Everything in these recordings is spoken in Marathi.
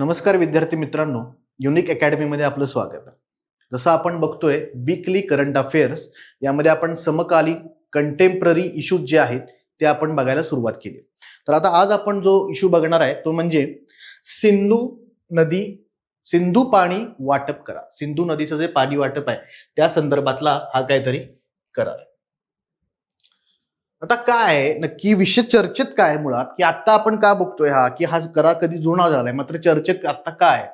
नमस्कार विद्यार्थी मित्रांनो युनिक अकॅडमीमध्ये आपलं स्वागत आहे. जसं आपण बघतोय वीकली करंट अफेअर्स यामध्ये आपण समकालीन कंटेम्पररी इश्यूज जे आहेत ते आपण बघायला सुरुवात केली. तर आता आज आपण जो इश्यू बघणार आहे तो म्हणजे सिंधू नदी सिंधू पाणी वाटप करा. सिंधू नदीचं जे पाणी वाटप आहे त्या संदर्भातला हा काहीतरी करार आता काय आहे, नक्की विषय चर्चेत काय मुळात? की आता आपण का बघतोय हा? की हा करार कधी जुना झालाय? मात्र चर्चेत आता काय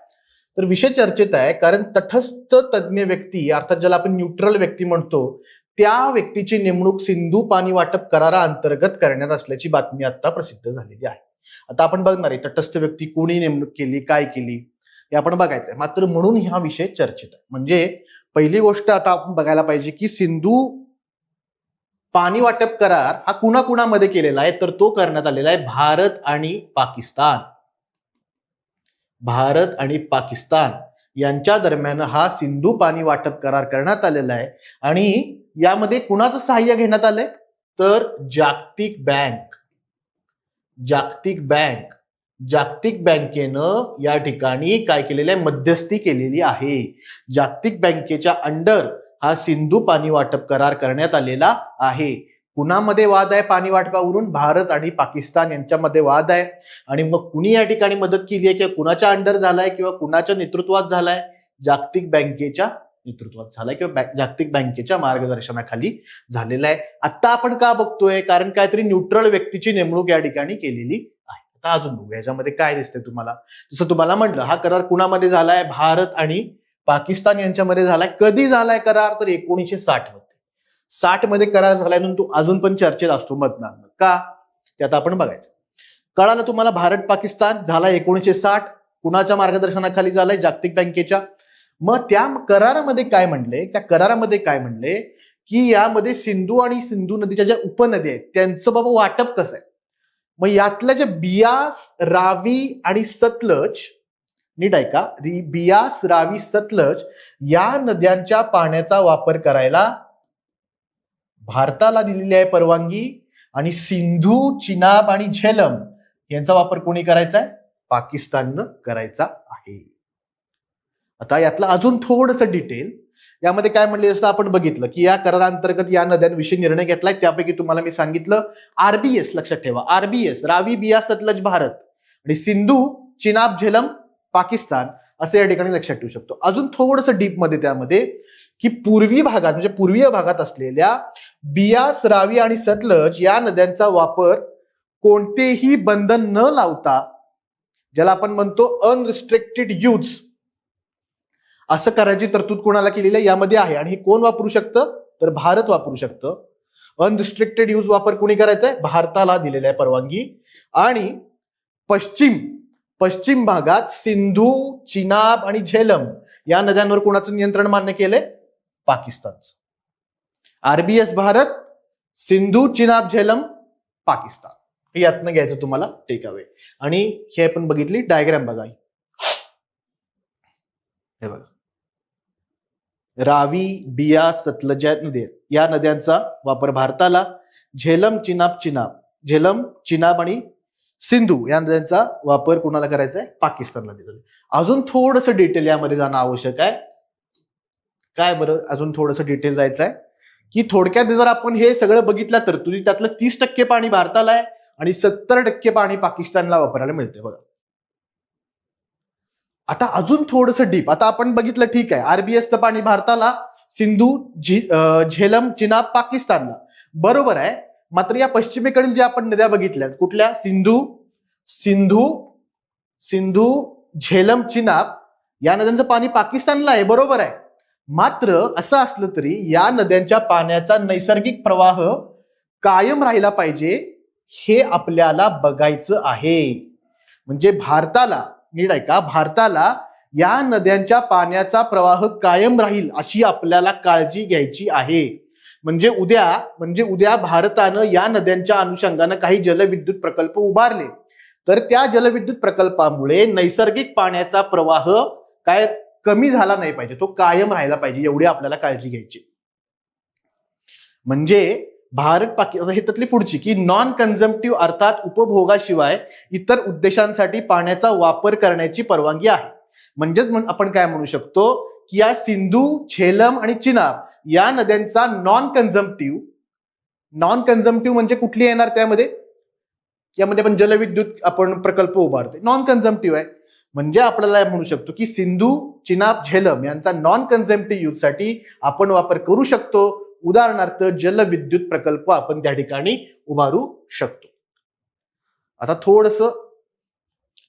तर विषय चर्चेत आहे कारण तटस्थ तज्ज्ञ व्यक्ती अर्थात ज्याला आपण न्यूट्रल व्यक्ती म्हणतो त्या व्यक्तीची नेमणूक सिंधू पाणी वाटप करारा अंतर्गत करण्यात असल्याची बातमी आता प्रसिद्ध झालेली आहे. आता आपण बघणार आहे तटस्थ व्यक्ती कोणी नेमणूक केली काय केली हे आपण बघायचं आहे मात्र म्हणून हा विषय चर्चेत आहे. म्हणजे पहिली गोष्ट आता आपण बघायला पाहिजे की सिंधू पाणी वाटप करार हा कुणाकुणामध्ये केलेला आहे? तर तो करण्यात आलेला आहे भारत आणि पाकिस्तान. भारत आणि पाकिस्तान यांच्या दरम्यान हा सिंधू पाणी वाटप करार करण्यात आलेला आहे. आणि यामध्ये कुणाचं सहाय्य घेण्यात आलंय? तर जागतिक बँक. जागतिक बँक. जागतिक बँकेनं या ठिकाणी काय केलेलं आहे? मध्यस्थी केलेली आहे. जागतिक बँकेच्या अंडर हा सिंधू पाणी वाटप करार करण्यात आलेला आहे. कुणामध्ये वाद आहे? पाणी वाटपावरून भारत आणि पाकिस्तान यांच्यामध्ये वाद आहे. आणि मग कुणी या ठिकाणी मदत केली आहे? किंवा कुणाच्या अंडर झालाय? किंवा कुणाच्या नेतृत्वात झालाय? जागतिक बँकेच्या नेतृत्वात झालाय किंवा जागतिक बँकेच्या मार्गदर्शनाखाली झालेला आहे. आता आपण का बघतोय? कारण काहीतरी न्यूट्रल व्यक्तीची नेमणूक या ठिकाणी केलेली आहे. आता अजून बघू याच्यामध्ये काय दिसतंय तुम्हाला? जसं तुम्हाला म्हटलं हा करार कुणामध्ये झालाय? भारत आणि पाकिस्तान यांच्यामध्ये झालाय. कधी झालाय करार? तर एकोणीशे साठमध्ये. साठमध्ये करार झाल्यानंतर तो अजून पण चर्चेत असतो मतदान का? ते आता आपण बघायचं. कळालं तुम्हाला भारत पाकिस्तान झाला एकोणीशे साठ? कुणाच्या मार्गदर्शनाखाली झालाय? जागतिक बँकेच्या. मग त्या करारामध्ये काय म्हणले? त्या करारामध्ये काय म्हणले? की यामध्ये सिंधू आणि सिंधू नदीच्या ज्या उपनद्या आहेत त्यांचं बाबा वाटप कसं आहे? मग यातल्या ज्या बियास रावी आणि सतलज नीट ऐका. बियास रावी सतलज या नद्यांच्या पाण्याचा वापर करायला भारताला दिलेली आहे परवानगी आणि सिंधू चिनाब आणि झेलम यांचा वापर कोणी करायचा आहे? पाकिस्ताननं करायचा आहे. आता यातलं अजून थोडस डिटेल यामध्ये काय म्हणले जसं आपण बघितलं की या करारांतर्गत या नद्यांविषयी निर्णय घेतलाय. त्यापैकी तुम्हाला मी सांगितलं आरबीएस लक्षात ठेवा. आरबीएस रावी बिया सतलज भारत आणि सिंधू चिनाब झेलम पाकिस्तान असं या ठिकाणी लक्षात ठेवू शकतो. अजून थोडस डीपमध्ये त्यामध्ये की पूर्वी भागात म्हणजे पूर्वीय भागात असलेल्या बियास रावी आणि सतलज या नद्यांचा वापर कोणतेही बंधन न लावता ज्याला आपण म्हणतो अनरिस्ट्रिक्टेड यूज असं करायची तरतूद कोणाला केलेली आहे? यामध्ये आहे. आणि हे कोण वापरू शकतं? तर भारत वापरू शकतं. अनरिस्ट्रिक्टेड यूज वापर कोणी करायचा आहे? भारताला दिलेला आहे परवानगी. आणि पश्चिम पश्चिम भागात सिंधू चिनाब आणि झेलम या नद्यांवर कोणाचं नियंत्रण मान्य केलंय? पाकिस्तानचं. आरबीएस भारत सिंधू चिनाब झेलम पाकिस्तान. हे यातनं घ्यायचं तुम्हाला टेक अवे आणि हे आपण बघितली डायग्राम बघा हे बघा. रावी बिया सतलज नदी आहेत. या नद्यांचा वापर भारताला. झेलम चिनाब चिनाब. झेलम चिनाब आणि सिंधू या नद्यांचा वापर कोणाला करायचा आहे पाकिस्तानला दिलेला अजून थोडस डिटेल यामध्ये जाणं आवश्यक आहे. काय बरं? अजून थोडस डिटेल जायचं आहे की थोडक्यात जर आपण हे सगळं बघितलं तर तुझी त्यातलं तीस टक्के पाणी भारताला आहे आणि सत्तर टक्के पाणी पाकिस्तानला वापरायला मिळते बघा. आता अजून थोडस डीप आता आपण बघितलं ठीक आहे. आरबीएसचं पाणी भारताला सिंधू झेलम चिनाब पाकिस्तानला. बरोबर आहे. मात्र या पश्चिमेकडील ज्या आपण नद्या बघितल्यात कुठल्या? सिंधू सिंधू सिंधू झेलम चिनाब या नद्यांचं पाणी पाकिस्तानला आहे बरोबर आहे. मात्र असं असलं तरी या नद्यांच्या पाण्याचा नैसर्गिक प्रवाह कायम राहिला पाहिजे हे आपल्याला बघायचं आहे. म्हणजे भारताला नीट ऐका भारताला या नद्यांच्या पाण्याचा प्रवाह कायम राहील अशी आपल्याला काळजी घ्यायची आहे. म्हणजे उद्या म्हणजे उद्या भारतानं या नद्यांच्या अनुषंगानं काही जलविद्युत प्रकल्प उभारले. तर त्या जलविद्युत प्रकल्पामुळे नैसर्गिक पाण्याचा प्रवाह काय कमी झाला नाही पाहिजे तो कायम राहायला पाहिजे एवढी आपल्याला काळजी घ्यायची. म्हणजे भारत पाकि हे त्यातली पुढची की नॉन कन्झम्प्टिव्ह अर्थात उपभोगाशिवाय इतर उद्देशांसाठी पाण्याचा वापर करण्याची परवानगी आहे. म्हणजेच आपण काय म्हणू शकतो की या सिंधू झेलम आणि चिनाब या नद्यांचा नॉन कन्झम्प्टिव्ह नॉन कन्झम्प्टिव्ह म्हणजे कुठली येणार त्यामध्ये? यामध्ये आपण जलविद्युत आपण प्रकल्प उभारतोय. नॉन कन्झम्प्टिव्ह आहे. म्हणजे आपल्याला म्हणू शकतो की सिंधू चिनाब झेलम यांचा नॉन कन्झम्प्टिव्ह युजसाठी आपण वापर करू शकतो. उदाहरणार्थ जलविद्युत प्रकल्प आपण त्या ठिकाणी उभारू शकतो. आता थोडस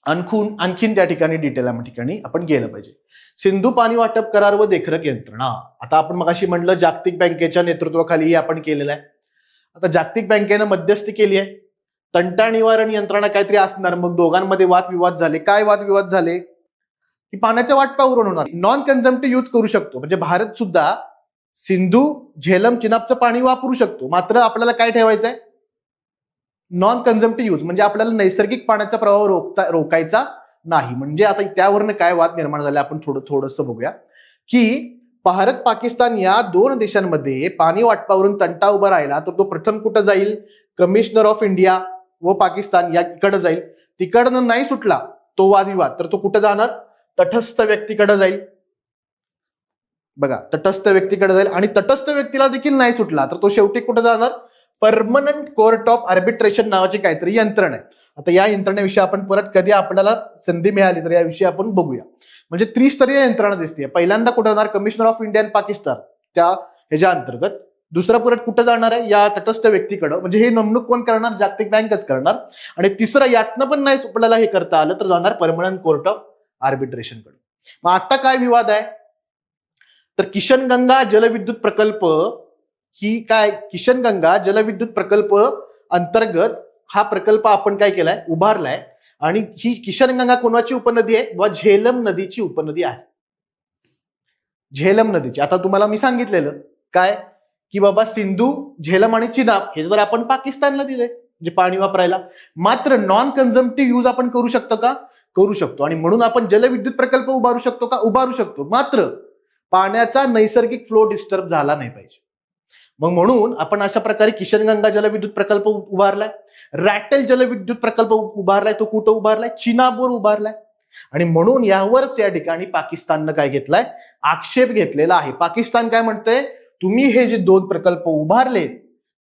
आणखून आणखीन त्या ठिकाणी डिटेल ठिकाणी आपण गेलं पाहिजे. सिंधू पाणी वाटप करार व देखरेख यंत्रणा. आता आपण मगाशी म्हणलं जागतिक बँकेच्या नेतृत्वाखाली आपण केलेलं आहे. आता जागतिक बँकेनं मध्यस्थी केली आहे. तंटा निवारण यंत्रणा काहीतरी असणार. मग दोघांमध्ये वादविवाद झाले. काय वादविवाद झाले? की पाण्याच्या वाटपावरून होणार? नॉन कन्झम्प्टिव्ह यूज करू शकतो. म्हणजे भारत सुद्धा सिंधू झेलम चिनाबचं पाणी वापरू शकतो. मात्र आपल्याला काय ठेवायचं आहे नॉन कन्झम्प्टिव्ह यूज म्हणजे आपल्याला नैसर्गिक पाण्याचा प्रवाह रोखता रोखायचा नाही. म्हणजे आता त्यावरनं काय वाद निर्माण झाले आपण थोडं थोडंसं बघूया. की भारत पाकिस्तान या दोन देशांमध्ये पाणी वाटपावरून तंटा उभा राहिला तर तो प्रथम कुठं जाईल? कमिशनर ऑफ इंडिया व पाकिस्तान या इकडे जाईल. तिकडनं नाही सुटला तो वादविवाद तर तो कुठं जाणार? तटस्थ व्यक्तीकडे जाईल. बघा तटस्थ व्यक्तीकडे जाईल आणि तटस्थ व्यक्तीला देखील नाही सुटला तर तो शेवटी कुठं जाणार? परमनंट कोर्ट ऑफ आर्बिट्रेशन नावाची काहीतरी यंत्रणा आहे. आता या यंत्रणेविषयी आपण परत कधी आपल्याला संधी मिळाली तर याविषयी आपण बघूया. म्हणजे त्रिस्तरीय यंत्रणा दिसते. पहिल्यांदा कुठं होणार? Commissioner of India and Pakistan त्या ह्याच्या अंतर्गत. दुसरा परत कुठं जाणार आहे? या तटस्थ व्यक्तीकडं. म्हणजे हे नेमणूक कोण करणार? जागतिक बँकच करणार. आणि तिसरं यातनं पण नाही आपल्याला हे करता आलं तर जाणार परमनंट कोर्ट ऑफ आर्बिट्रेशनकडे. मग आता काय विवाद आहे? तर किशनगंगा जलविद्युत प्रकल्प ही काय किशनगंगा जलविद्युत प्रकल्प अंतर्गत हा प्रकल्प आपण काय केलाय? उभारलाय. आणि ही किशनगंगा कोणाची उपनदी आहे? व झेलम नदीची उपनदी आहे. झेलम नदीची. आता तुम्हाला मी सांगितलेलं काय? की बाबा सिंधू झेलम आणि चिनाब हे जर आपण पाकिस्तानला दिले जे म्हणजे पाणी वापरायला मात्र नॉन कन्झम्प्टिव्ह यूज आपण करू शकतो का? करू शकतो. आणि म्हणून आपण जलविद्युत प्रकल्प उभारू शकतो का? उभारू शकतो. मात्र पाण्याचा नैसर्गिक फ्लो डिस्टर्ब झाला नाही पाहिजे. मग म्हणून आपण अशा प्रकारे किशनगंगा जलविद्युत प्रकल्प उभारलाय. रॅटेल जलविद्युत प्रकल्प उभारलाय. तो कुठं उभारलाय? चिनाबोर उभारलाय. आणि म्हणून यावरच या ठिकाणी पाकिस्ताननं काय घेतलाय? आक्षेप घेतलेला आहे. पाकिस्तान काय म्हणतंय? तुम्ही हे जे दोन प्रकल्प उभारले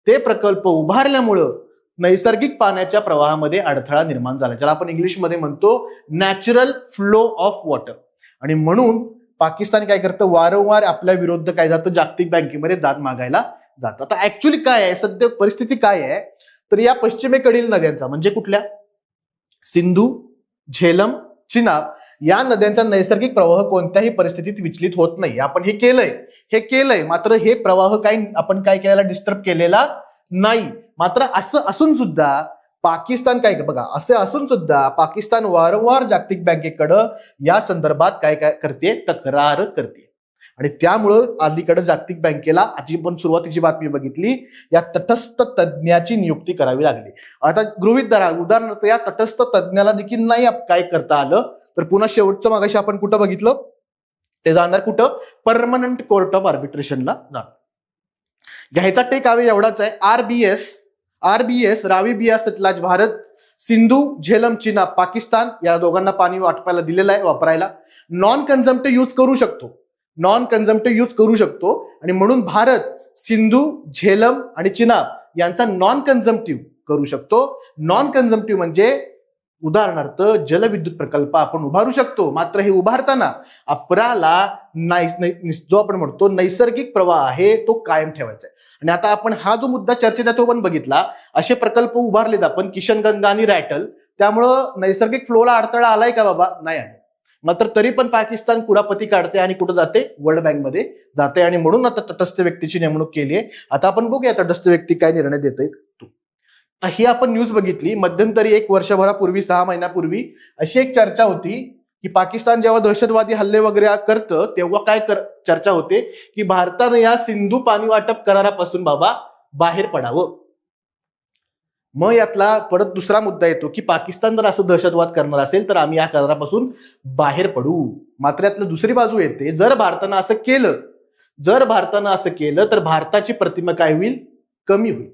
ते प्रकल्प उभारल्यामुळं नैसर्गिक पाण्याच्या प्रवाहामध्ये अडथळा निर्माण झाला. ज्याला आपण इंग्लिशमध्ये म्हणतो नॅचरल फ्लो ऑफ वॉटर आणि म्हणून पाकिस्तान काय करतं? वारंवार आपल्या विरुद्ध काय जातं? जागतिक बँकेमध्ये दाद मागायला जात. आता ऍक्च्युली काय आहे? सध्या परिस्थिती काय आहे? तर या पश्चिमेकडील नद्यांचा म्हणजे कुठल्या? सिंधू झेलम चिनाब या नद्यांचा नैसर्गिक प्रवाह कोणत्याही परिस्थितीत विचलित होत नाही. आपण हे केलंय. हे केलंय. मात्र हे प्रवाह काही आपण काय केलेला डिस्टर्ब केलेला नाही. मात्र असं असून सुद्धा पाकिस्तान काय बघा असं असून सुद्धा पाकिस्तान वारंवार जागतिक बँकेकडं या संदर्भात काय काय करते तक्रार करते आणि त्यामुळं अलीकडे जागतिक बँकेला आधी पण सुरुवातीची बातमी बघितली या तटस्थ तज्ज्ञाची नियुक्ती करावी लागली. आता गृहित धरा उदाहरणार्थ या तटस्थ तज्ज्ञाला देखील नाही काय करता आलं तर पुन्हा शेवटचं मागाशी आपण कुठं बघितलं? ते जाणार कुठं? परमनंट कोर्ट ऑफ आर्बिट्रेशनला जाणार. घ्यायचा टेक आवे एवढाच आहे आरबीएस आरबीएस रावी बिया सतलाज भारत सिंधू झेलम चीना पाकिस्तान या दोघांना पाणी वाटपायला दिलेलं आहे वापरायला. नॉन कन्झम्प्ट यूज करू शकतो. नॉन कन्झम्प्टिव्ह यूज करू शकतो. आणि म्हणून भारत सिंधू झेलम आणि चिनाब यांचा नॉन कन्झम्प्टिव्ह करू शकतो. नॉन कन्झम्प्टिव्ह म्हणजे उदाहरणार्थ जलविद्युत प्रकल्प आपण उभारू शकतो. मात्र हे उभारताना अपराला जो आपण म्हणतो नैसर्गिक प्रवाह आहे तो कायम ठेवायचा आहे. आणि आता आपण हा जो मुद्दा चर्चेत आहे तो पण बघितला. असे प्रकल्प उभारलेत आपण किशनगंगा आणि रॅटल त्यामुळं नैसर्गिक फ्लोला अडथळा आलाय का बाबा? नाही आला मात्र तरी पण पाकिस्तान कुरापती काढते आणि कुठं जाते? वर्ल्ड बँकमध्ये जाते आणि म्हणून आता तटस्थ व्यक्तीची नेमणूक केली आहे. आता आपण बघूया तटस्थ व्यक्ती काय निर्णय देत आहेत ही आपण न्यूज बघितली. मध्यंतरी एक वर्षभरापूर्वी सहा महिन्यापूर्वी अशी एक चर्चा होती की पाकिस्तान जेव्हा दहशतवादी हल्ले वगैरे करतं तेव्हा काय कर चर्चा होते की भारतानं या सिंधू पाणी वाटप करारापासून बाबा बाहेर पडावं. मग यातला परत दुसरा मुद्दा येतो की पाकिस्तान जर असं दहशतवाद करणार असेल तर आम्ही या करारापासून बाहेर पडू. मात्र यातलं दुसरी बाजू येते जर भारतानं असं केलं जर भारतानं असं केलं तर भारताची प्रतिमा काय होईल? कमी होईल.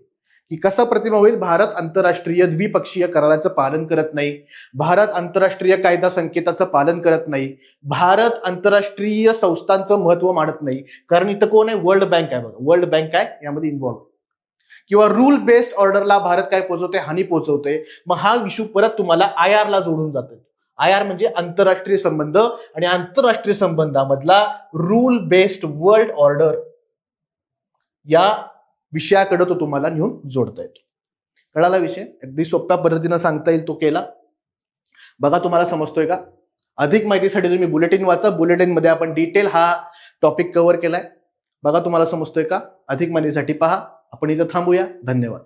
की कसा प्रतिमा होईल? भारत आंतरराष्ट्रीय द्विपक्षीय कराराचं पालन करत नाही. भारत आंतरराष्ट्रीय कायदा संकेताचं पालन करत नाही. भारत आंतरराष्ट्रीय संस्थांचं महत्त्व मानत नाही. कारण इथं कोण आहे? वर्ल्ड बँक आहे बघा. वर्ल्ड बँक आहे यामध्ये इन्व्हॉल्व्ह किंवा रूल बेस्ड ऑर्डरला भारत काय पोहोचवते हानी पोहोचवते मग हा इश्यू परत तुम्हाला आय आरला जोडून जातो आय आर म्हणजे आंतरराष्ट्रीय संबंध आणि आंतरराष्ट्रीय संबंधामधला रूल बेस्ड वर्ल्ड ऑर्डर या विषयाकडे तो तुम्हाला नेऊन जोडता येतो. कळाला विषय? अगदी सोप्या पद्धतीनं सांगता येईल तो केला. बघा तुम्हाला समजतोय का? अधिक माहितीसाठी तुम्ही बुलेटिन वाचा. बुलेटिनमध्ये आपण डिटेल हा टॉपिक कव्हर केलाय. बघा तुम्हाला समजतोय का? अधिक माहितीसाठी पहा. आपण इथं थांबूया. धन्यवाद.